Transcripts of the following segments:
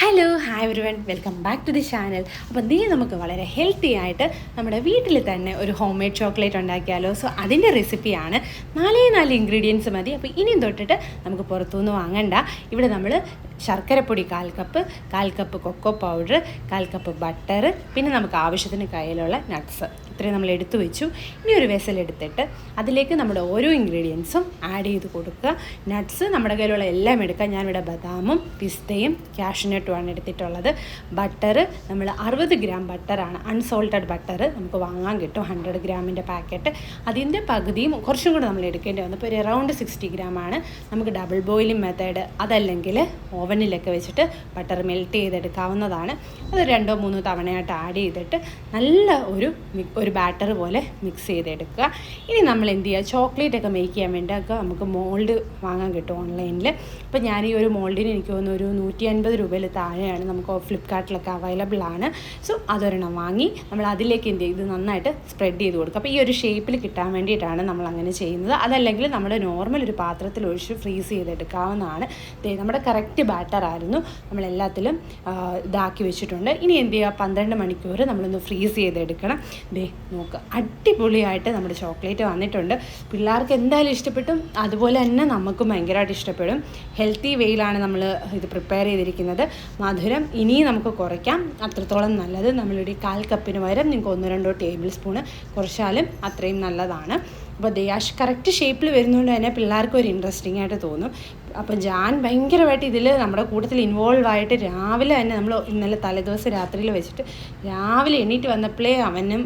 Hello hi everyone welcome back to the channel അപ്പോൾ നീ നമുക്ക് വളരെ ഹെൽത്തി ആയിട്ട് നമ്മുടെ വീട്ടിൽ തന്നെ ഒരു ഹോം മെയ്ഡ് ചോക്ലേറ്റ് ഉണ്ടാക്കിയാലോ സോ അതിന്റെ റെസിപ്പിയാണ് നാലേ നാല് ഇൻഗ്രീഡിയൻസ് മതി. അപ്പോൾ ഇനിയും തൊട്ടിട്ട് നമുക്ക് പുറത്തുനിന്ന് വാങ്ങണ്ട. ഇവിടെ നമ്മൾ ശർക്കരപ്പൊടി കാൽ കപ്പ് കാൽ കപ്പ് കൊക്കോ പൗഡർ കാൽ കപ്പ് ബട്ടർ പിന്നെ നമുക്ക് ആവശ്യത്തിന് കയ്യിലുള്ള നട്ട്സ് ഇത്രയും നമ്മൾ എടുത്തു വെച്ചു. ഇനി ഒരു വെസൽ എടുത്തിട്ട് അതിലേക്ക് നമ്മുടെ ഓരോ ഇൻഗ്രീഡിയൻസും ആഡ് ചെയ്ത് കൊടുക്കുക. നട്ട്സ് നമ്മുടെ കയ്യിലുള്ള എല്ലാം എടുക്കുക ഞാനിവിടെ ബദാമും പിസ്തയും ക്യാഷ്നട്ടുമാണ് എടുത്തിട്ടുള്ളത്. ബട്ടർ നമ്മൾ അറുപത് ഗ്രാം ബട്ടറാണ് അൺസോൾട്ടഡ് ബട്ടർ നമുക്ക് വാങ്ങാൻ കിട്ടും. ഹൺഡ്രഡ് ഗ്രാമിന്റെ പാക്കറ്റ് അതിന്റെ പകുതിയും കുറച്ചും കൂടെ നമ്മൾ എടുക്കേണ്ടി വന്നു. ഇപ്പോൾ ഒരു അറൗണ്ട് സിക്സ്റ്റി ഗ്രാമാണ് നമുക്ക് ഡബിൾ ബോയിലിംഗ് മെത്തേഡ് അതല്ലെങ്കിൽ ഓവനിലൊക്കെ വെച്ചിട്ട് ബട്ടർ മെൽറ്റ് ചെയ്തെടുക്കാവുന്നതാണ്. അത് രണ്ടോ മൂന്നോ തവണയായിട്ട് ആഡ് ചെയ്തിട്ട് നല്ല ഒരു ഒരു ബാറ്റർ പോലെ മിക്സ് ചെയ്തെടുക്കുക. ഇനി നമ്മൾ എന്ത് ചെയ്യുക? ചോക്ലേറ്റ് ഒക്കെ മേക്ക് ചെയ്യാൻ വേണ്ടി ഒക്കെ നമുക്ക് മോൾഡ് വാങ്ങാൻ കിട്ടും ഓൺലൈനിൽ അപ്പോൾ ഞാൻ ഈ ഒരു മോൾഡിന് എനിക്ക് തോന്നുന്നു ഒരു നൂറ്റി അൻപത് രൂപയിൽ താഴെയാണ്. നമുക്ക് ഫ്ലിപ്കാർട്ടിലൊക്കെ അവൈലബിൾ ആണ്. സോ അതൊരെണ്ണം വാങ്ങി നമ്മൾ അതിലേക്ക് എന്ത് ചെയ്ത് നന്നായിട്ട് സ്പ്രെഡ് ചെയ്ത് കൊടുക്കുക. അപ്പോൾ ഈ ഒരു ഷേപ്പിൽ കിട്ടാൻ വേണ്ടിയിട്ടാണ് നമ്മൾ അങ്ങനെ ചെയ്യുന്നത്. അതല്ലെങ്കിൽ നമ്മൾ നോർമൽ ഒരു പാത്രത്തിൽ ഒഴിച്ച് ഫ്രീസ് ചെയ്തെടുക്കാവുന്നതാണ്. നമ്മുടെ കറക്റ്റ് ബാറ്റർ ആയിരുന്നു. നമ്മൾ എല്ലാത്തിലും ഇതാക്കി വെച്ചിട്ടുണ്ട്. ഇനി എന്ത് ചെയ്യുക? പന്ത്രണ്ട് മണിക്കൂർ നമ്മളൊന്ന് ഫ്രീസ് ചെയ്തെടുക്കണം. ദേ നോക്കുക അടിപൊളിയായിട്ട് നമ്മുടെ ചോക്ലേറ്റ് വന്നിട്ടുണ്ട്. പിള്ളേർക്ക് എന്തായാലും ഇഷ്ടപ്പെട്ടും അതുപോലെ തന്നെ നമുക്കും ഭയങ്കരമായിട്ട് ഇഷ്ടപ്പെടും. ഹെൽത്തി വേയിലാണ് നമ്മൾ ഇത് പ്രിപ്പയർ ചെയ്തിരിക്കുന്നത്. മധുരം ഇനിയും നമുക്ക് കുറയ്ക്കാം. അത്രത്തോളം നല്ലത് നമ്മളൊരു കാൽ കപ്പിന് പകരം നിങ്ങൾക്ക് ഒന്നോ രണ്ടോ ടേബിൾ സ്പൂണ് കുറച്ചാലും അത്രയും നല്ലതാണ്. അപ്പോൾ ദയാഷ് കറക്റ്റ് ഷേപ്പിൽ വരുന്നതുകൊണ്ട് തന്നെ പിള്ളേർക്ക് ഒരു ഇൻട്രസ്റ്റിംഗ് ആയിട്ട് തോന്നും. അപ്പോൾ ഞാൻ ഭയങ്കരമായിട്ട് ഇതിൽ നമ്മുടെ കൂട്ടത്തിൽ ഇൻവോൾവ് ആയിട്ട് രാവിലെ തന്നെ നമ്മൾ ഇന്നലെ തലേദിവസം രാത്രിയിൽ വെച്ചിട്ട് രാവിലെ എണീറ്റ് വന്നപ്പോഴേ അവനും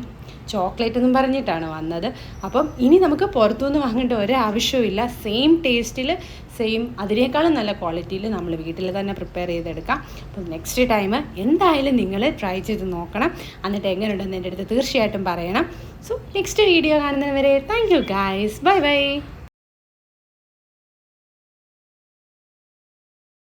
ചോക്ലേറ്റ് എന്നും പറഞ്ഞിട്ടാണ് വന്നത്. അപ്പം ഇനി നമുക്ക് പുറത്തുനിന്ന് വാങ്ങേണ്ട ഒരാവശ്യവും സെയിം ടേസ്റ്റിൽ സെയിം അതിനേക്കാളും നല്ല ക്വാളിറ്റിയിൽ നമ്മൾ വീട്ടിൽ തന്നെ പ്രിപ്പയർ ചെയ്തെടുക്കാം. അപ്പം നെക്സ്റ്റ് ടൈം എന്തായാലും നിങ്ങൾ ട്രൈ ചെയ്ത് നോക്കണം. എന്നിട്ട് എങ്ങനെയുണ്ടെന്ന് എന്റെ അടുത്ത് തീർച്ചയായിട്ടും പറയണം. സോ നെക്സ്റ്റ് വീഡിയോ കാണുന്നവരെ thank you guys bye bye